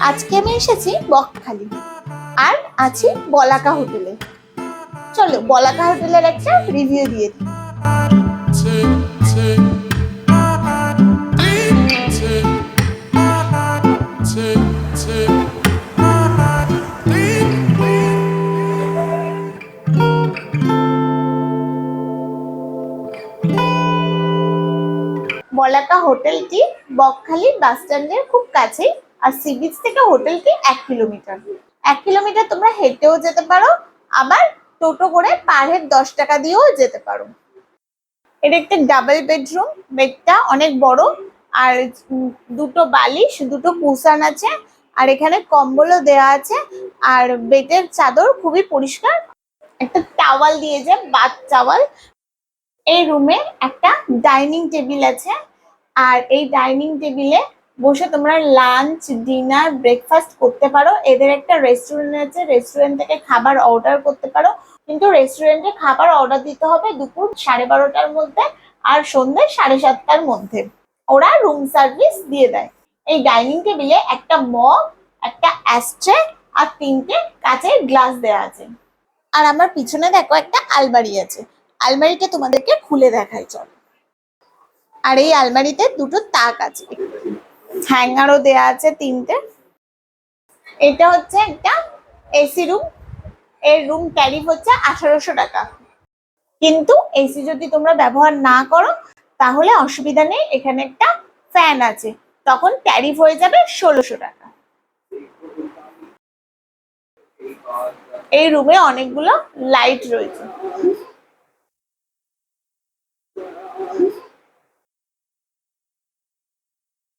আজকে আমি এসেছি বকখালি। আর আছি বলাকা হোটেলে। চলো, বলাকা হোটেলের একটা রিভিউ দিয়ে দিই। বলাকা হোটেলটি বকখালি বাস স্ট্যান্ডের খুব কাছেই আর সি বিচ থেকে হোটেলটি এক কিলোমিটার। এক কিলোমিটার তোমরা হেঁটেও যেতে পারো, আবার টোটো করে পার হেড দশ টাকা দিয়েও যেতে পারো। এটা একটা ডাবল বেডরুম, বেডটা অনেক বড়, আর দুটো বালিশ, দুটো কুশান আছে, আর এখানে কম্বলও দেওয়া আছে, আর বেডের চাদর খুবই পরিষ্কার। একটা টাওয়াল দিয়েছে বাথ টাওয়াল। এই রুমে একটা ডাইনিং টেবিল আছে আর এই ডাইনিং টেবিলে বসে তোমরা লাঞ্চ ডিনার ব্রেকফাস্ট করতে পারো। এদের একটা রেস্টুরেন্ট আছে রেস্টুরেন্ট থেকে খাবার অর্ডার করতে পারো। কিন্তু রেস্টুরেন্টে খাবার অর্ডার দিতে হবে দুপুর সাড়ে বারোটার মধ্যে আর সন্ধ্যে সাড়ে সাতটার মধ্যে। ওরা রুম সার্ভিস দিয়ে দেয়। এই ডাইনিং টেবিলে একটা মগ একটা অ্যাস্ট্রে আর তিনটে কাঁচের গ্লাস দেওয়া আছে। আর আমার পিছনে দেখো একটা আলমারি আছে। আলমারিটা তোমাদেরকে খুলে দেখাই, চল। আর এই আলমারিতে দুটো তাক আছে। হ্যাঙ্গারও দেয়া আছে তিনটে। এটা হচ্ছে একটা এসি রুম এর রুম ট্যারিফ হচ্ছে আঠারোশো টাকা। কিন্তু এসি যদি তোমরা ব্যবহার না করো, তাহলে অসুবিধা নেই, এখানে একটা ফ্যান আছে। তখন ট্যারিফ হয়ে যাবে ষোলোশো টাকা। এই রুমে অনেকগুলো লাইট রয়েছে।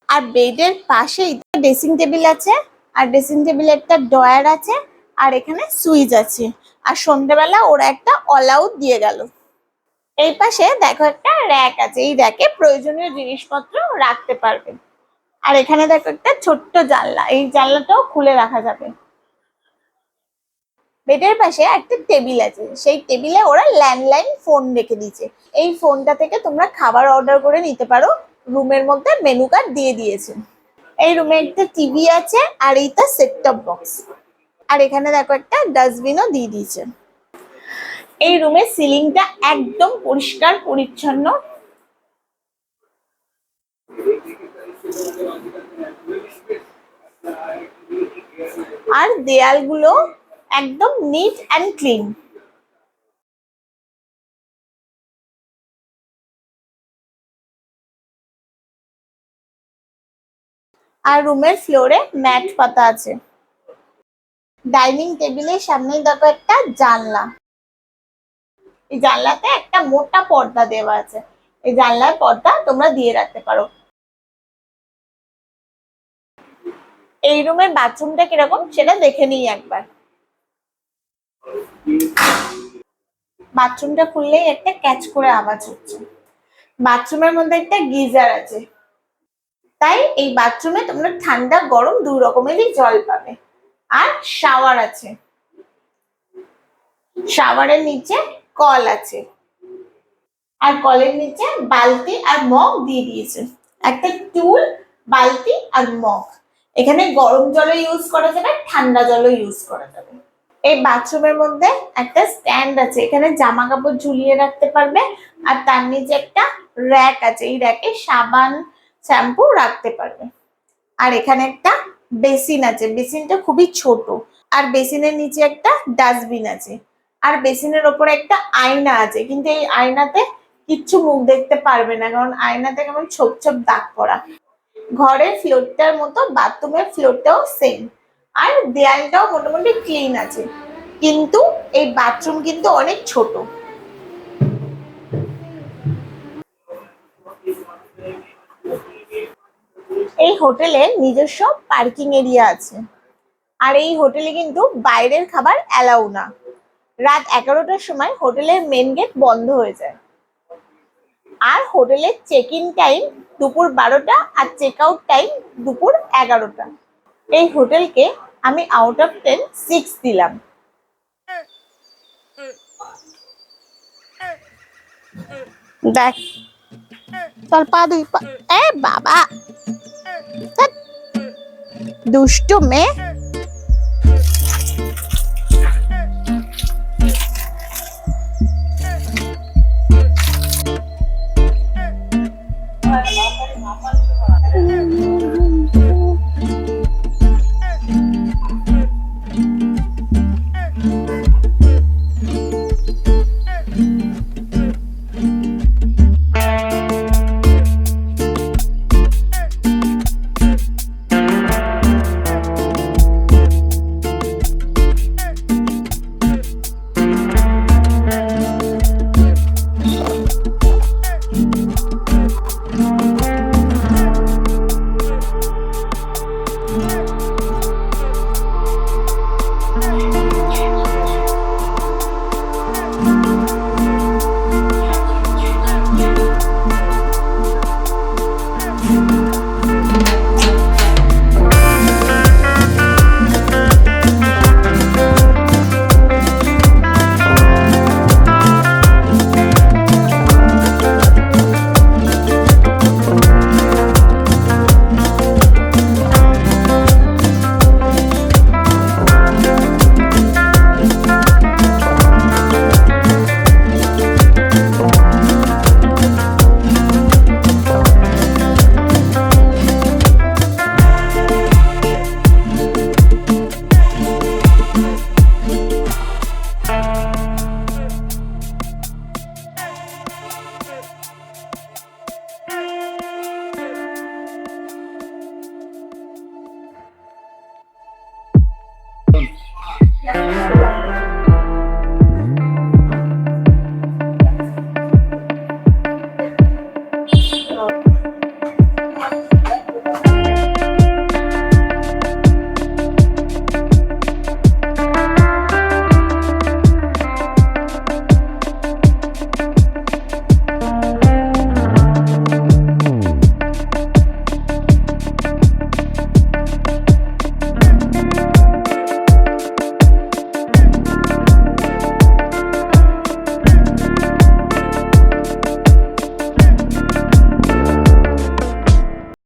আর বেডের পাশেই ড্রেসিং টেবিল আছে, আর ড্রেসিং টেবিলে একটা ডয়ার আছে, আর এখানে সুইচ আছে। আর সন্ধ্যেবেলা ওরা একটা অল আউট দিয়ে গেল। এই পাশে দেখো একটা র্যাক আছে, এই র্যাকে প্রয়োজনীয় জিনিসপত্র রাখতে পারবে। আর এখানে দেখো একটা ছোট্ট জানলা, এই জানলাটাও খুলে রাখা যাবে। বেডের পাশে একটা টেবিল আছে, সেই টেবিলে ওরা ল্যান্ডলাইন ফোন রেখে দিয়েছে। এই ফোনটা থেকে তোমরা খাবার অর্ডার করে নিতে পারো। রুমের মধ্যে মেনু কার্ড দিয়ে দিয়েছে। এই রুমে একটা টিভি আছে আর এইটা সেট টপ বক্স আর এখানে দেখো একটা ডাস্টবিনও দিয়ে দিয়েছে। এই রুমের সিলিংটা একদম পরিষ্কার, পরিচ্ছন্ন। আর দেয়ালগুলো একদম নিট অ্যান্ড ক্লিন আর রুমের ফ্লোরে ম্যাট পাতা আছে। ডাইনিং টেবিলের সামনে দেখো একটা জানলা। এই জানলাতে একটা মোটা পর্দা দেওয়া আছে। এই জানলার পর্দা তোমরা দিয়ে রাখতে পারো। এই রুমের বাথরুমটা কীরকম সেটা দেখে নিই একবার। বাথরুমটা খুললেই একটা ক্যাচ করে আওয়াজ হচ্ছে। বাথরুমের মধ্যে একটা গিজার আছে। তাই এই বাথরুমে তোমরা ঠান্ডা, গরম দু রকমেরই জল পাবে। আর শাওয়ার আছে। শাওয়ারের নিচে কল আছে। আর কলের নিচে বালতি আর মগ দিয়ে দিয়েছে। একটা টুল, বালতি আর মগ। এখানে গরম জলও ইউজ করা যাবে, ঠান্ডা জলও ইউজ করা যাবে। এই বাথরুমের মধ্যে একটা স্ট্যান্ড আছে। এখানে জামা কাপড় ঝুলিয়ে রাখতে পারবে। আর তার নিচে একটা র্যাক আছে। এই র্যাকে সাবান শ্যাম্পু রাখতে পারবে। আর এখানে একটা বেসিন আছে। বেসিনটা খুবই ছোট। আর বেসিনের নিচে একটা ডাস্টবিন আছে। আর বেসিনের ওপরে একটা আয়না আছে। কিন্তু এই আয়নাতে কিচ্ছু মুখ দেখতে পারবে না। কারণ আয়নাতে কেমন ছোপ ছোপ দাগ পড়া। ঘরের ফ্লোরটার মতো বাথরুমের ফ্লোরটাও সেম আর দেয়ালটাও মোটামুটি ক্লিন আছে। কিন্তু এই বাথরুম কিন্তু অনেক ছোট। এই হোটেলে নিজস্ব পার্কিং এরিয়া আছে। আর এই হোটেলে কিন্তু বাইরের খাবার অ্যালাউ না। রাত এগারোটার সময় হোটেলের মেন গেট বন্ধ হয়ে যায়। আর হোটেলের চেক ইন টাইম দুপুর বারোটা আর চেক আউট টাইম দুপুর এগারোটা। এই হোটেলকে আমি আউট অফ টেন সিক্স দিলাম। দেখ। চল পা দুই এ বাবা! दुष्टों में Música Yeah.